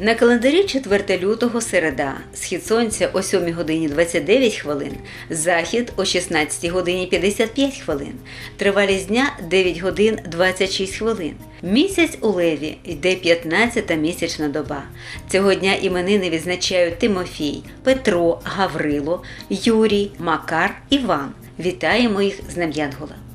На календарі 4 лютого середа, схід сонця о 7 годині 29 хвилин, захід о 16 годині 55 хвилин, тривалість дня 9 годин 26 хвилин. Місяць у леві йде 15-та місячна доба. Цього дня іменини відзначають Тимофій, Петро, Гаврило, Юрій, Макар, Іван. Вітаємо їх з Днем Янгола.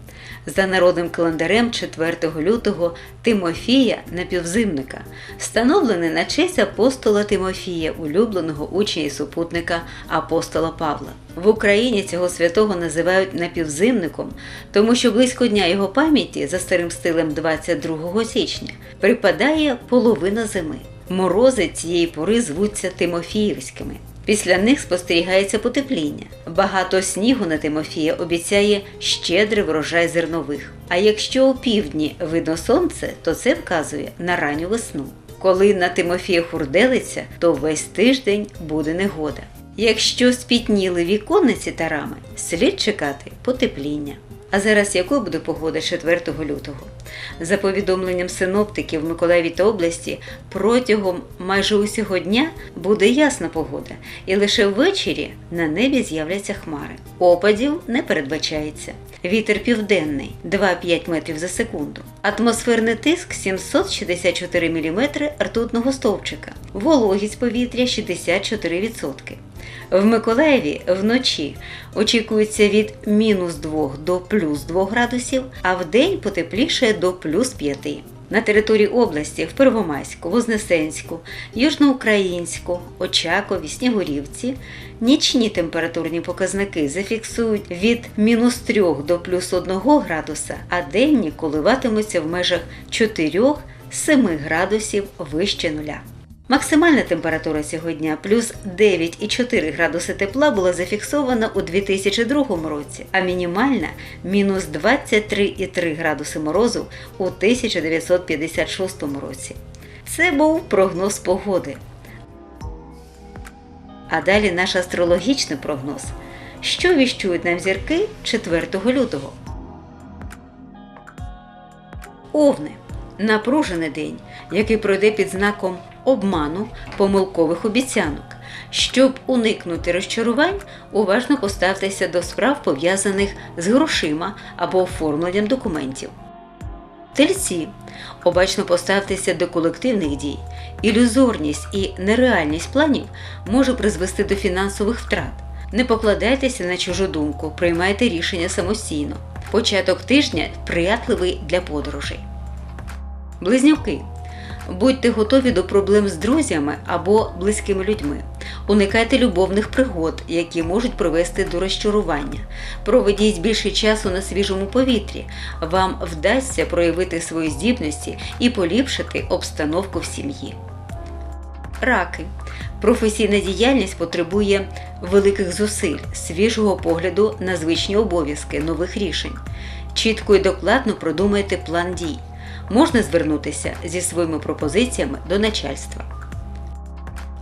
За народним календарем 4 лютого Тимофія напівзимника, встановлений на честь апостола Тимофія, улюбленого учня і супутника апостола Павла. В Україні цього святого називають напівзимником, тому що близько дня його пам'яті за старим стилем 22 січня припадає половина зими. Морози цієї пори звуться Тимофіївськими. Після них спостерігається потепління. Багато снігу на Тимофія обіцяє щедрий врожай зернових. А якщо у півдні видно сонце, то це вказує на ранню весну. Коли на Тимофія хурделиться, то весь тиждень буде негода. Якщо спітніли віконниці та рами, слід чекати потепління. А зараз якою буде погода 4 лютого? За повідомленням синоптиків в Миколаєві та області, протягом майже усього дня буде ясна погода, і лише ввечері на небі з'являться хмари. Опадів не передбачається. Вітер південний 2-5 метрів за секунду. Атмосферний тиск 764 мм ртутного стовпчика. Вологість повітря 64%. В Миколаєві вночі очікується від мінус 2 до плюс 2 градусів, а вдень потепліше до плюс 5. На території області в Первомайську, Вознесенську, Южноукраїнську, Очакові, Снігурівці нічні температурні показники зафіксують від мінус 3 до плюс 1 градуса, а денні коливатимуться в межах 4-7 градусів вище нуля. Максимальна температура цього дня плюс 9,4 градуси тепла була зафіксована у 2002 році, а мінімальна мінус 23,3 градуси морозу у 1956 році. Це був прогноз погоди. А далі наш астрологічний прогноз. Що віщують нам зірки 4 лютого? Овни. Напружений день, який пройде під знаком обману, помилкових обіцянок. Щоб уникнути розчарувань, уважно поставтеся до справ, пов'язаних з грошима або оформленням документів. Тельці. Обачно поставтеся до колективних дій. Ілюзорність і нереальність планів може призвести до фінансових втрат. Не покладайтеся на чужу думку, приймайте рішення самостійно. Початок тижня сприятливий для подорожей. Близнюки. Будьте готові до проблем з друзями або близькими людьми. Уникайте любовних пригод, які можуть привести до розчарування. Проведіть більше часу на свіжому повітрі. Вам вдасться проявити свої здібності і поліпшити обстановку в сім'ї. Раки. Професійна діяльність потребує великих зусиль, свіжого погляду на звичні обов'язки, нових рішень. Чітко і докладно продумайте план дій можна звернутися зі своїми пропозиціями до начальства.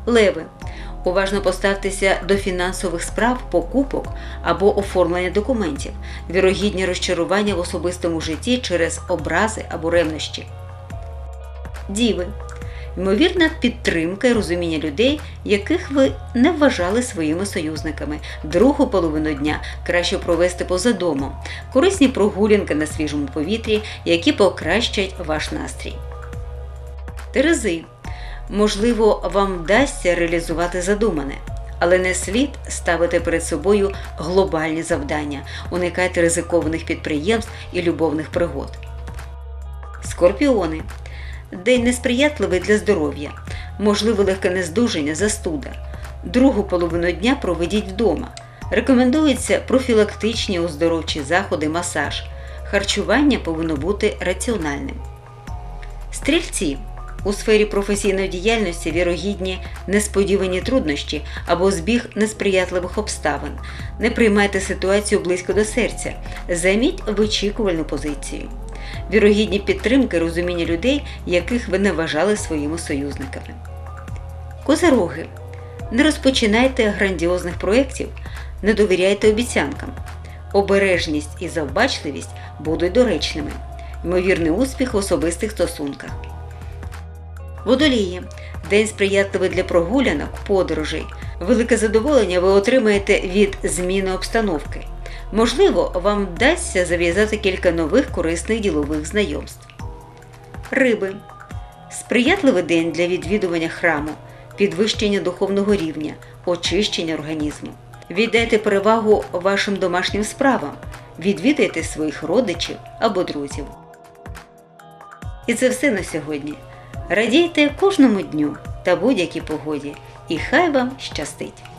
Леви. Уважно поставтеся до фінансових справ, покупок або оформлення документів, вірогідні розчарування в особистому житті через образи або ревнощі. Діви. Ймовірна підтримка і розуміння людей, яких ви не вважали своїми союзниками. Другу половину дня краще провести поза домом, корисні прогулянки на свіжому повітрі, які покращать ваш настрій. Терези. Можливо, вам вдасться реалізувати задумане. Але не слід ставити перед собою глобальні завдання, уникайте ризикованих підприємств і любовних пригод. Скорпіони. День несприятливий для здоров'я, можливо легке нездужання, застуда. Другу половину дня проведіть вдома. Рекомендуються профілактичні оздоровчі заходи, масаж. Харчування повинно бути раціональним. Стрільці у сфері професійної діяльності вірогідні несподівані труднощі або збіг несприятливих обставин. Не приймайте ситуацію близько до серця, займіть вичікувальну позицію. Вірогідні підтримки розуміння людей, яких ви не вважали своїми союзниками. Козероги. Не розпочинайте грандіозних проєктів, не довіряйте обіцянкам. Обережність і завбачливість будуть доречними. Ймовірний успіх в особистих стосунках. Водолії. День сприятливий для прогулянок, подорожей. Велике задоволення ви отримаєте від зміни обстановки. Можливо, вам вдасться зав'язати кілька нових корисних ділових знайомств. Риби. Сприятливий день для відвідування храму, підвищення духовного рівня, очищення організму. Віддайте перевагу вашим домашнім справам, відвідайте своїх родичів або друзів. І це все на сьогодні. Радійте кожному дню та будь-якій погоді, і хай вам щастить!